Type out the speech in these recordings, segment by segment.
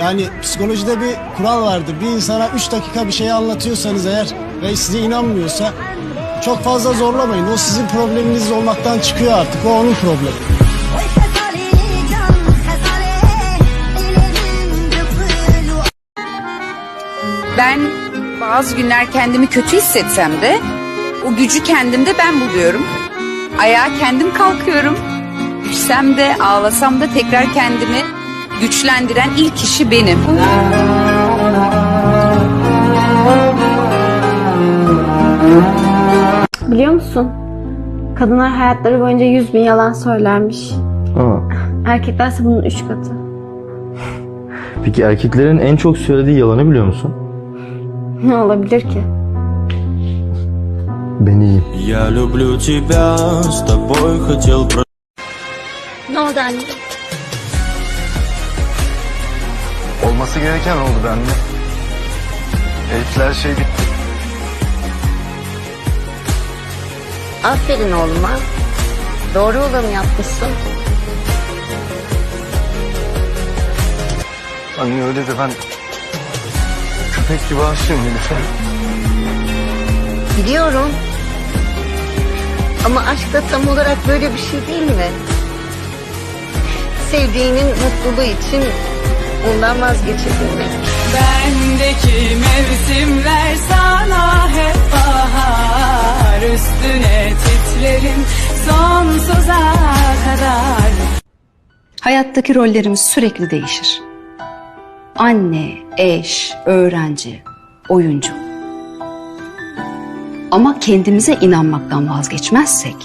Yani psikolojide bir kural vardır. Bir insana 3 dakika bir şey anlatıyorsanız eğer ve size inanmıyorsa çok fazla zorlamayın. O sizin probleminiz olmaktan çıkıyor artık. O onun problemi. Ben bazı günler kendimi kötü hissetsem de o gücü kendimde ben buluyorum. Ayağa kendim kalkıyorum. Düşsem de ağlasam da tekrar kendimi güçlendiren ilk kişi benim. Biliyor musun? Kadınlar hayatları boyunca 100 bin yalan söylermiş. Aa, Erkeklerse bunun 3 katı. peki erkeklerin en çok söylediği yalanı biliyor musun? Ne olabilir ki? Ben iyiyim. Я люблю тебя, с тобой хотел про... Ne oldu anne? Olması gereken oldu be anne. Elifler şey bitti. Aferin oğluma. Doğru olanı yapmışsın. Anne öyle de ben köpek gibi aşığım Elif'e. Biliyorum. Ama aşk da tam olarak böyle bir şey değil mi? Sevdiğinin mutluluğu için ondan vazgeçebilmek. Bendeki mevsimler sana hep bahar Üstüne titrerim sonsuza kadar Hayattaki rollerimiz sürekli değişir. Anne, eş, öğrenci, oyuncu. Ama kendimize inanmaktan vazgeçmezsek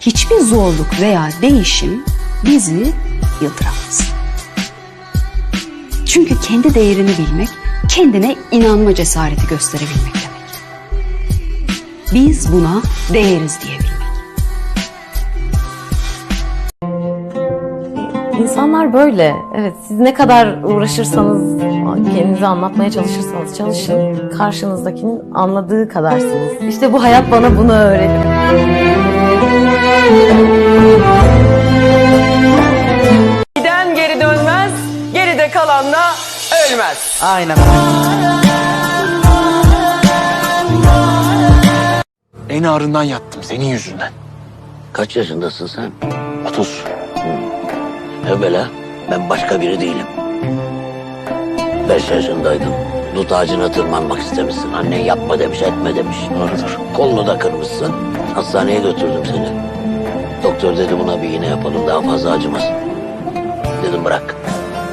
hiçbir zorluk veya değişim bizi yıldıramaz. Çünkü kendi değerini bilmek, kendine inanma cesareti gösterebilmek demek. Biz buna değeriz diyebilmek. İnsanlar böyle. Evet siz ne kadar uğraşırsanız, kendinizi anlatmaya çalışırsanız çalışın. Karşınızdakinin anladığı kadarsınız. İşte bu hayat bana bunu öğretti. Da ölmez Aynen En ağrından yattım senin yüzünden. Kaç yaşındasın sen? 30. Evvela ben başka biri değilim. Beş yaşındaydın. Dut ağacına tırmanmak istemişsin. Annen yapma demiş, etme demiş. Doğrudur. Kolunu da kırmışsın. Hastaneye götürdüm seni. Doktor dedi buna bir iğne yapalım daha fazla acımasın. Dedim bırak.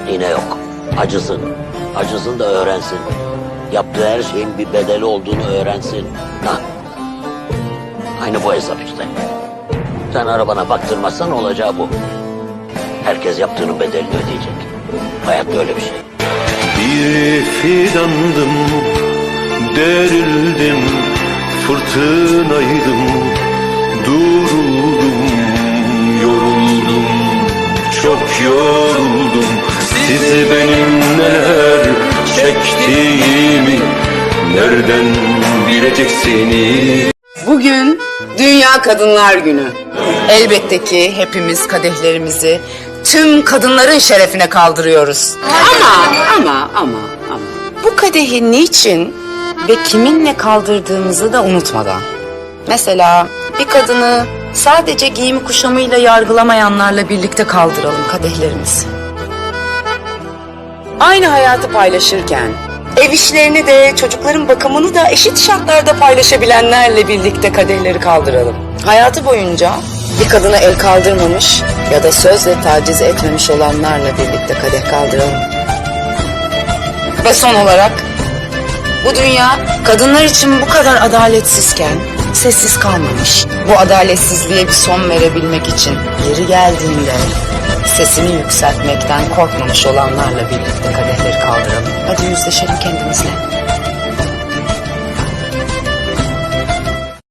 İğne yok. Acısın. Acısın da öğrensin. Yaptığı her şeyin bir bedeli olduğunu öğrensin. Ha. Aynı bu hesap işte. Sen arabana baktırmazsan olacağı bu. Herkes yaptığının bedelini ödeyecek. Hayat böyle bir şey. Bir fidandım, derildim, fırtınaydım, duruldum, yoruldum, çok yoruldum. Sizi benim neler çektiğimi nereden bileceksiniz? Bugün Dünya Kadınlar Günü. Elbette ki hepimiz kadehlerimizi tüm kadınların şerefine kaldırıyoruz. Ama ama ama ama bu kadehi niçin ve kiminle kaldırdığımızı da unutmadan. Mesela bir kadını sadece giyimi kuşamıyla yargılamayanlarla birlikte kaldıralım kadehlerimizi. Aynı hayatı paylaşırken ev işlerini de çocukların bakımını da eşit şartlarda paylaşabilenlerle birlikte kadehleri kaldıralım. Hayatı boyunca bir kadına el kaldırmamış ya da sözle taciz etmemiş olanlarla birlikte kadeh kaldıralım. Ve son olarak bu dünya kadınlar için bu kadar adaletsizken sessiz kalmamış. Bu adaletsizliğe bir son verebilmek için yeri geldiğinde sesini yükseltmekten korkmamış olanlarla birlikte kadehleri kaldıralım. Hadi yüzleşelim kendimizle.